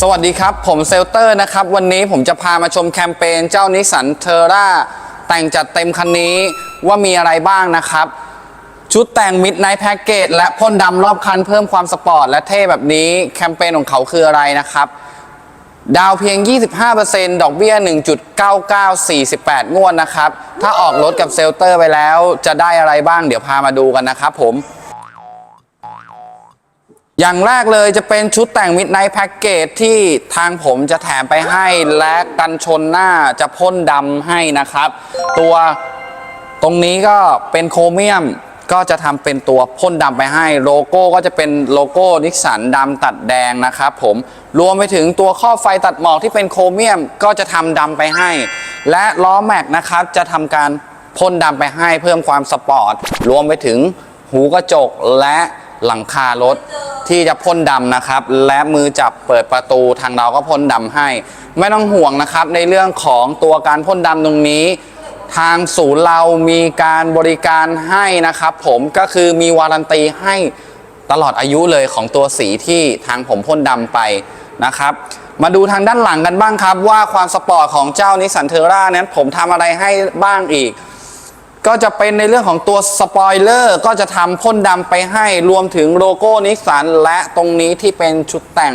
สวัสดีครับ ผมเซลเตอร์นะครับ วันนี้ผมจะพามาชมแคมเปญเจ้านิสสันเทอร่าแต่งจัดเต็มคันนี้ว่ามีอะไรบ้างนะครับ ชุดแต่งมิดไนท์แพ็กเกจและพ่นดำรอบคันเพิ่มความสปอร์ตและเท่แบบนี้แคมเปญของเขาคืออะไรนะครับ ดาวเพียง 25%ดอกเบี้ย 1.9948 งวดนะครับ ถ้าออกรถกับเซลเตอร์ไปแล้วจะได้อะไรบ้างเดี๋ยวพามาดูกันนะครับผม อย่างแรกเลยจะเป็นชุดแต่ง Midnight Package ที่ทางผมจะแถมไปให้และกันชนหน้าจะพ่นดำให้นะครับ ตัวตรงนี้ก็เป็นโครเมียมก็จะทำเป็นตัวพ่นดำไปให้โลโก้ก็จะเป็นโลโก้นิสสันดำตัดแดงนะครับผมรวมไปถึงตัวข้อไฟตัดหมอกที่เป็นโครเมียมก็จะทำดำไปให้ และล้อแม็กนะครับจะทำการพ่นดำไปให้เพิ่มความสปอร์ตรวมไปถึงหูกระจกและหลังคารถ ที่จะพ่นดำนะครับ และมือจับเปิดประตูทางเราก็พ่นดำให้ ไม่ต้องห่วงนะครับในเรื่องของตัวการพ่นดำตรงนี้ ทางศูนย์เรามีการบริการให้นะครับ ผมก็คือมีวารันตีให้ตลอดอายุเลยของตัวสีที่ทางผมพ่นดำไปนะครับ มาดูทางด้านหลังกันบ้างครับ ว่าความสปอร์ตของเจ้านิสันเทอร่านั้นผมทำอะไรให้บ้างอีก ก็จะเป็นในเรื่องของตัวสปอยเลอร์ก็จะทำพ่นดำไปให้รวมถึงโลโก้นิสสันและตรงนี้ที่เป็นชุดแต่ง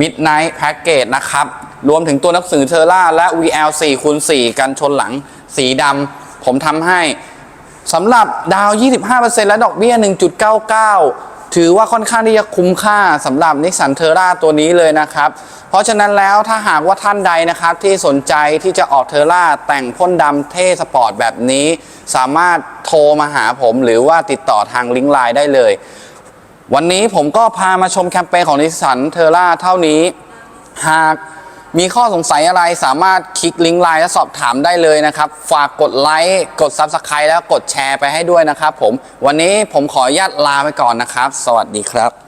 Midnight Package นะครับ รวมถึงตัวหนังสือเทอร่าและ VL 4คูณ4กันชนหลังสีดำผมทำให้สำหรับดาว 25%และดอกเบี้ย 1.99 ถือว่าค่อนข้างที่จะคุ้มค่าสำหรับนิสสันเทอร่าตัวนี้เลยนะครับ เพราะฉะนั้นแล้วถ้าหากว่าท่านใดนะครับที่สนใจที่จะออกเทอร่าแต่งพ่นดำเท่สปอร์ตแบบนี้ สามารถโทรมาหาผมหรือว่าติดต่อทางลิงก์ไลน์ได้เลย วันนี้ผมก็พามาชมแคมเปญของนิสสันเทอร่าเท่านี้ หาก มีข้อสงสัยอะไรสามารถคลิกลิงก์ไลน์และสอบถามได้เลยนะครับ ฝากกดไลค์กด Subscribe แล้วกดแชร์ไปให้ด้วยนะครับผมวันนี้ผมขออนุญาตลาไปก่อนนะครับ สวัสดีครับ